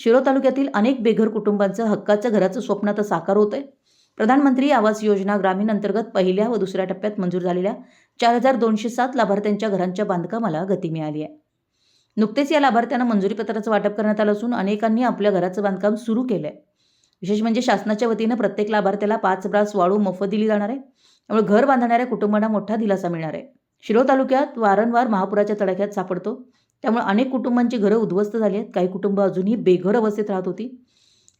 शिरो तालुक्यातील अनेक बेघर कुटुंबांचं हक्काचं घराचं स्वप्न आता साकार होत आहे प्रधानमंत्री आवास योजना ग्रामीण अंतर्गत पहिल्या व दुसऱ्या टप्प्यात मंजूर झालेल्या चार हजार दोनशे सात लाभार्थ्यांच्या घरांच्या बांधकामाला गती मिळाली आहे. नुकतेच या लाभार्थ्यांना मंजुरी पत्राचं वाटप करण्यात आलं असून अनेकांनी आपल्या घराचं बांधकाम सुरू केलं आहे विशेष म्हणजे शासनाच्या वतीनं प्रत्येक लाभार्थ्याला पाच ब्रास वाळू मोफत दिली जाणार आहे. त्यामुळे घर बांधणाऱ्या कुटुंबांना मोठा दिलासा मिळणार आहे. शिरोळ तालुक्यात वारंवार महापुराच्या तडाख्यात सापडतो. त्यामुळे अनेक कुटुंबांची घरं उद्ध्वस्त झाली आहेत. काही कुटुंब अजूनही बेघर अवस्थेत राहत होती.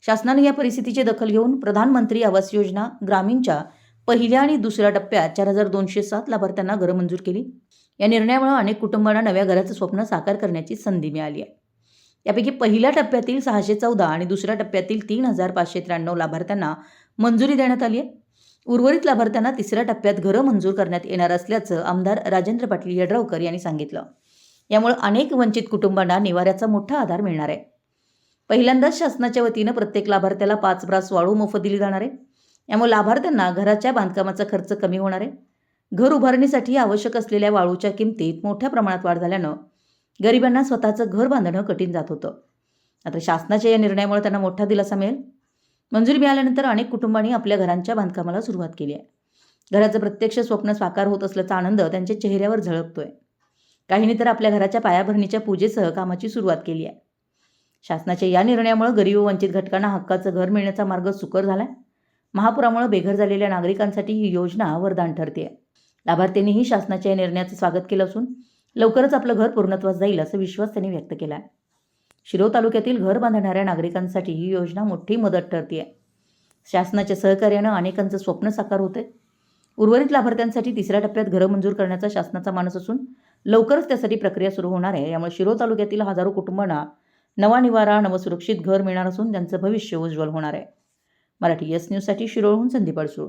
शासनाने या परिस्थितीची दखल घेऊन प्रधानमंत्री आवास योजना ग्रामीणच्या पहिल्या आणि दुसऱ्या टप्प्यात चार हजार दोनशे सात लाभार्थ्यांना घरं मंजूर केली. या निर्णयामुळे अनेक कुटुंबांना नव्या घराचं स्वप्न साकार करण्याची संधी मिळाली आहे. यापैकी पहिल्या टप्प्यातील सहाशे चौदा आणि दुसऱ्या टप्प्यातील तीन हजार पाचशे त्र्याण्णव लाभार्थ्यांना मंजुरी देण्यात आली आहे. उर्वरित लाभार्थ्यांना तिसऱ्या टप्प्यात घरं मंजूर करण्यात येणार असल्याचं आमदार राजेंद्र पाटील यड्रावकर यांनी सांगितलं. यामुळे अनेक वंचित कुटुंबांना निवाऱ्याचा मोठा आधार मिळणार आहे. पहिल्यांदाच शासनाच्या वतीनं प्रत्येक लाभार्थ्याला पाच ब्रास वाळू मोफत दिली जाणार आहे. यामुळे लाभार्थ्यांना घराच्या बांधकामाचा खर्च कमी होणार आहे. घर उभारणीसाठी आवश्यक असलेल्या वाळूच्या किमतीत मोठ्या प्रमाणात वाढ झाल्यानं गरिबांना स्वतःचं घर बांधणं कठीण जात होतं. आता शासनाच्या या निर्णयामुळे त्यांना मोठा दिलासा मिळेल. मंजुरी मिळाल्यानंतर अनेक कुटुंबांनी आपल्या घरांच्या बांधकामाला सुरुवात केली आहे. घराचं प्रत्यक्ष स्वप्न साकार होत असल्याचा आनंद त्यांच्या चेहऱ्यावर झळकतोय. काहींनी तर आपल्या घराच्या पायाभरणीच्या पूजेसह कामाची सुरुवात केली आहे. शासनाच्या या निर्णयामुळे गरीब व वंचित घटकांना हक्काचं घर मिळण्याचा मार्ग सुकर झालाय. महापुरामुळे बेघर झालेल्या नागरिकांसाठी ही योजना वरदान ठरते लाभार्थ्यांनीही शासनाच्या या निर्णयाचं स्वागत केलं असून लवकरच आपलं घर पूर्णत्वास जाईल असा विश्वास त्यांनी व्यक्त केला आहे शिरोळ तालुक्यातील घर बांधणाऱ्या नागरिकांसाठी ही योजना मोठी मदत ठरते आहे शासनाच्या सहकार्यानं अनेकांचं स्वप्न साकार होते उर्वरित लाभार्थ्यांसाठी तिसऱ्या टप्प्यात घरं मंजूर करण्याचा शासनाचा मानस असून लवकरच त्यासाठी प्रक्रिया सुरू होणार आहे. यामुळे शिरो तालुक्यातील हजारो कुटुंबांना नवा निवारा नवसुरक्षित घर मिळणार असून त्यांचं भविष्य उज्ज्वल होणार आहे. मराठी एस न्यूजसाठी शिरोळहून संदीप अडसूळ.